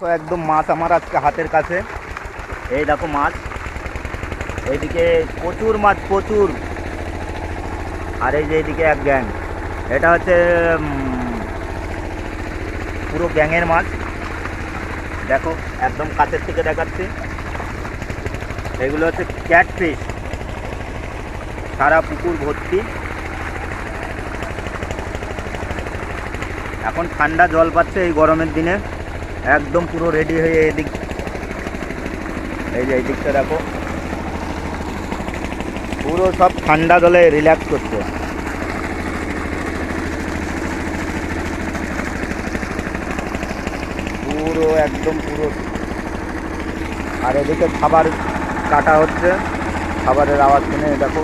তো একদম মাছ আমার আজকে হাতের কাছে। এই দেখো মাছ। এইদিকে প্রচুর মাছ, প্রচুর। আর এই যে এইদিকে এক গ্যাং। এটা হচ্ছে পুরো গ্যাংয়ের মাছ। দেখো, একদম কাছের থেকে দেখাচ্ছি। এগুলো হচ্ছে ক্যাটফিশ। সারা পুকুর ভর্তি। এখন ঠান্ডা জল পাচ্ছে এই গরমের দিনে। একদম পুরো রেডি হয়ে এদিক এই যে এই দিকটা দেখো। পুরো সব ঠান্ডা জলে রিল্যাক্স করছে। পুরো একদম পুরো আর এদিকে খাবার কাটা হচ্ছে। খাবারের আওয়াজ শুনে দেখো।